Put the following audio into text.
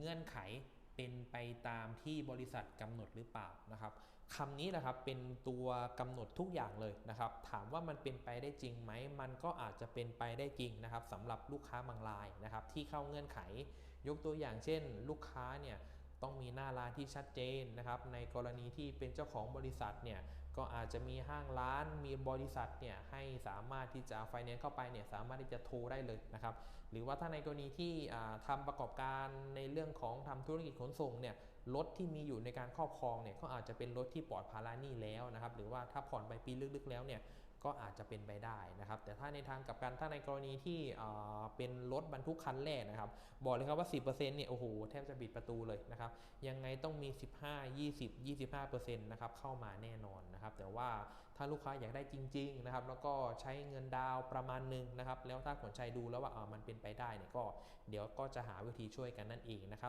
เงื่อนไขเป็นไปตามที่บริษัทกำหนดหรือเปล่านะครับคำนี้แหละครับเป็นตัวกำหนดทุกอย่างเลยนะครับ ถามว่ามันเป็นไปได้จริงไหมมันก็อาจจะเป็นไปได้จริงนะครับสำหรับลูกค้าบางรายนะครับ ที่เข้าเงื่อนไข ยกตัวอย่างเช่น ลูกค้าเนี่ยต้องมีหน้าร้านที่ชัดเจนนะครับ ในกรณีที่เป็นเจ้าของบริษัทเนี่ยก็อาจจะมีห้างร้านมีบริษัทเนี่ยให้สามารถที่จะไฟแนนซ์เข้าไปเนี่ยสามารถที่จะโทรได้เลยนะครับหรือว่าถ้าในกรณีที่ทำประกอบการในเรื่องของทำธุรกิจขนส่งเนี่ยรถที่มีอยู่ในการครอบครองเนี่ยก็อาจจะเป็นรถที่ปลอดภาระหนี้แล้วนะครับหรือว่าถ้าผ่อนไปปีลึกๆแล้วเนี่ยก็อาจจะเป็นไปได้นะครับ แต่ถ้าในทางกับการถ้าในกรณีที่เป็นรถบรรทุกคันแรกนะครับ บอกเลยครับว่า 10%เนี่ยโอ้โหแทบจะบิดประตูเลยนะครับ ยังไงต้องมี 15 20 25%นะครับเข้ามาแน่นอนนะนะครับแต่ว่าถ้าลูกค้าอยากได้จริงๆนะครับแล้วก็ใช้เงินดาวประมาณหนึ่งนะครับแล้วถ้าขนชัยดูแล้วว่ามันเป็นไปได้เนี่ยก็เดี๋ยวก็จะหาวิธีช่วยกันนั่นเองนะครับ